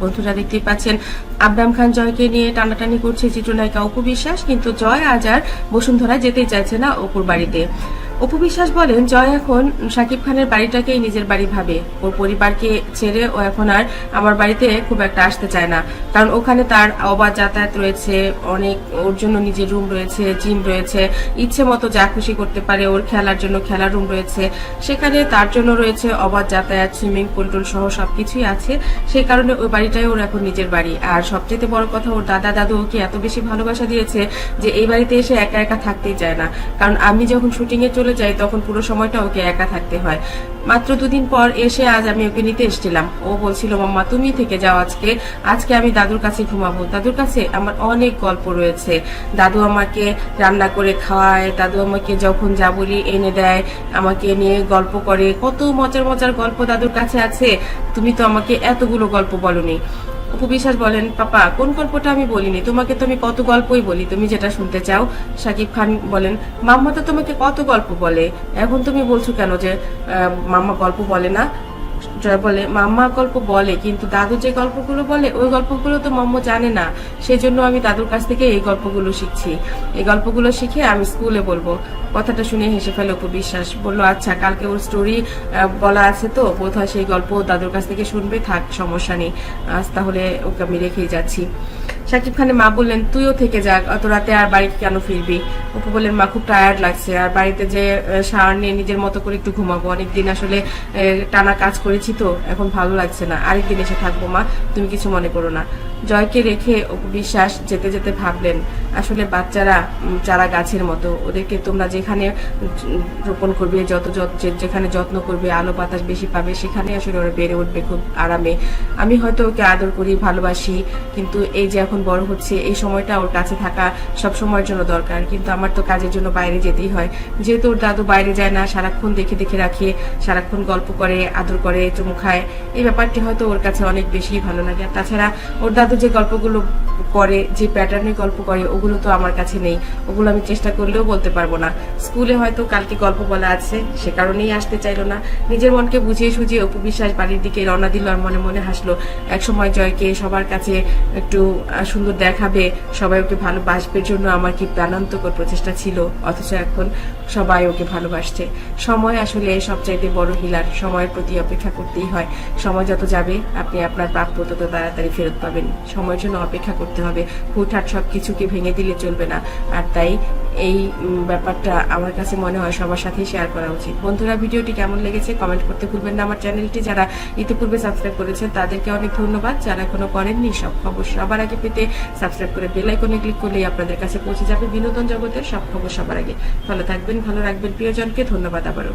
বন্ধুরা দেখতেই পাচ্ছেন, আবরাম খান জয়কে নিয়ে টানাটানি করছে চিত্রনায়িকা অপু বিশ্বাস, কিন্তু জয় আজ আর বসুন্ধরা যেতেই চাইছে না অপুর বাড়িতে। অপু বিশ্বাস বলেন, জয় এখন শাকিব খানের বাড়িটাকেই নিজের বাড়ি ভাবে। ওর পরিবারকে ছেড়ে ও এখন আর আমার বাড়িতে খুব একটা আসতে চায় না। কারণ ওখানে তার অবাধ যাতায়াত রয়েছে, অনেক ওর জন্য নিজের রুম রয়েছে জিম রয়েছে, ইচ্ছে মতো যা খুশি করতে পারে ওর খেলার জন্য খেলার রুম রয়েছে। সেখানে তার জন্য রয়েছে অবাধ যাতায়াত সুইমিং পুল টুল সহ সবকিছুই আছে। সেই কারণে ওই বাড়িটাই ওর এখন নিজের বাড়ি। আর সবচেয়ে বড় কথা, ওর দাদা দাদু ওকে এত বেশি ভালোবাসা দিয়েছে যে এই বাড়িতে এসে একা একা থাকতেই চায় না। কারণ আমি যখন শুটিংয়ে এ চলে যাই, তখন পুরো সময়টা ওকে একা থাকতে হয়। মাত্র দুদিন পর এসে আজ আমি ওকে নিতে এসেছিলাম। ও বলছিল, মাম্মা, তুমি থেকে যাও আজকে। আজকে আমি দাদুর কাছে ঘুমাবো। দাদুর কাছে আমার অনেক গল্প রয়েছে। দাদু আমাকে রান্না করে খাওয়ায়, দাদু আমাকে যখন যা বলি এনে দেয়, আমাকে নিয়ে গল্প করে। কত মজার মজার গল্প দাদুর কাছে আছে। তুমি তো আমাকে এতগুলো গল্প বলনি। অপু বিশ্বাস বলেন, পাপা, কোন গল্পটা আমি বলিনি? তোমাকে তো আমি কত গল্পই বলি। তুমি যেটা শুনতে চাও, সাকিব খান বলেন, মাম্মা তো তোমাকে কত গল্প বলে? এখন তুমি বলছো কেন যে মাম্মা গল্প বলে না? বলে, মাম্মা গল্প বলে, কিন্তু দাদু যে গল্পগুলো বলে, ওই গল্পগুলো তো মাম্মা জানে না। সেই জন্য আমি দাদুর কাছ থেকে এই গল্পগুলো শিখছি। এই গল্পগুলো শিখে আমি স্কুলে বলব। কথাটা শুনে হেসে ফেলে অপু বিশ্বাস। বলল আচ্ছা কালকে ওর স্টোরি বলা আছে তো, বোধহয় সেই গল্প দাদুর কাছ থেকে শুনবে, থাক, সমস্যা নেই। আজ তাহলে ওকে আমি রেখেই যাচ্ছি। শাকিব খানের মা বললেন, তুইও থেকে যাক, অত রাতে আর বাড়িতে কেন ফিরবি? অপু বললেন, মা খুব টায়ার্ড লাগছে, আর বাড়িতে যে সার নিয়ে নিজের মতো করে একটু ঘুমাবো। অনেকদিন আসলে টানা কাজ করেছি তো, এখন ভালো লাগছে না। আরেকদিন এসে থাকব, মা, তুমি কিছু মনে করো না। জয়কে রেখে অপু বিশ্বাস যেতে যেতে ভাবলেন আসলে বাচ্চারা চারা গাছের মতো। ওদেরকে তোমরা যেখানে রোপণ করবে, যত যেখানে যত্ন করবে, আলো বাতাস বেশি পাবে, সেখানে আসলে ওরা বেড়ে উঠবে খুব আরামে। আমি হয়তো ওকে আদর করি, ভালোবাসি, কিন্তু এই যে এখন বড় হচ্ছে, এই সময়টা ওর কাছে থাকা সব সময়ের জন্য দরকার। কিন্তু আমার তো কাজের জন্য বাইরে যেতেই হয়। যেহেতু ওর দাদু বাইরে যায় না, সারাক্ষণ দেখে দেখে রাখে, সারাক্ষণ গল্প করে, আদর করে, চুমু খায়। এই ব্যাপারটি হয়তো ওর কাছে অনেক বেশি ভালো লাগে। তাছাড়া ওর দাদু যে গল্পগুলো করে, যে প্যাটার্নে গল্প করে, ওগুলো তো আমার কাছে নেই। ওগুলো আমি চেষ্টা করলেও বলতে পারব না। স্কুলে হয়তো কালকে গল্প বলা আছে, সে কারণেই আসতে চাইলো না। নিজের মনকে বুঝিয়ে সুঝিয়ে অপু বিশ্বাস বাড়ির দিকে রওনা দিল আর মনে মনে হাসলো এক সময় জয়কে সবার কাছে একটু সুন্দর দেখাবে। সবাই ওকে ভালোবাসবে জন্য আমার কি প্রাণান্তকর প্রচেষ্টা ছিল? অথচ এখন সবাই ওকে ভালোবাসছে। সময় আসলে সবচাইতে বড় হিলার। সময়ের প্রতি অপেক্ষা করতেই হয়। সময় যত যাবে, আপনি আপনার প্রাপ্য তত তাড়াতাড়ি ফেরত পাবেন। সময়ের জন্য অপেক্ষা করতে হবে। হুটহাট সব কিছুকে ভেঙে দিলে চলবে না। আর তাই এই ব্যাপারটা আমার কাছে মনে হয় সবার সাথেই শেয়ার করা উচিত। বন্ধুরা, ভিডিওটি কেমন লেগেছে কমেন্ট করতে ভুলবেন না। আমার চ্যানেলটি যারা ইতিপূর্বে সাবস্ক্রাইব করেছেন, তাদেরকে অনেক ধন্যবাদ। যারা এখনও করেননি, সব খবর সবার আগে পেতে সাবস্ক্রাইব করে বেল আইকনে ক্লিক করলেই আপনাদের কাছে পৌঁছে যাবে বিনোদন জগতের সব খবর সবার আগে। ভালো থাকবেন, ভালো রাখবেন, প্রিয়জনকে ধন্যবাদ আবারও।